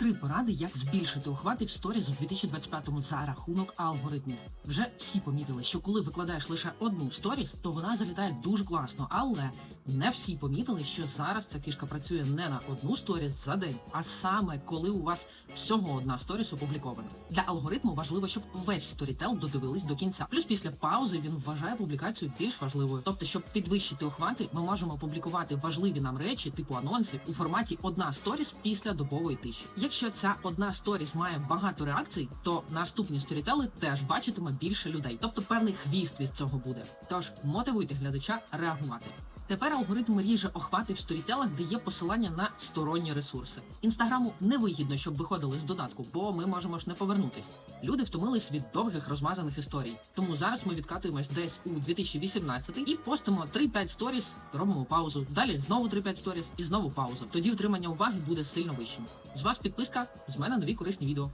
Три поради, як збільшити охвати в сторіс у 2025-му за рахунок алгоритмів. Вже всі помітили, що коли викладаєш лише одну сторіс, то вона залітає дуже класно, але не всі помітили, що зараз ця фішка працює не на одну сторіс за день, а саме коли у вас всього одна сторіс опублікована. Для алгоритму важливо, щоб весь сторітел додивились до кінця. Плюс після паузи він вважає публікацію більш важливою. Тобто, щоб підвищити охвати, ми можемо публікувати важливі нам речі, типу анонсів, у форматі одна сторіс після добової тиші. Якщо ця одна сторіс має багато реакцій, то наступні сторітели теж бачитиме більше людей, тобто певний хвіст від цього буде. Тож мотивуйте глядача реагувати. Тепер алгоритм ріже охвати в сторітелах, де є посилання на сторонні ресурси. Інстаграму невигідно, щоб виходили з додатку, бо ми можемо ж не повернутись. Люди втомились від довгих розмазаних історій. Тому зараз ми відкатуємось десь у 2018 і постимо 3-5 сторіс, робимо паузу. Далі знову 3-5 сторіс і знову пауза. Тоді утримання уваги буде сильно вищим. З вас підписка, з мене нові корисні відео.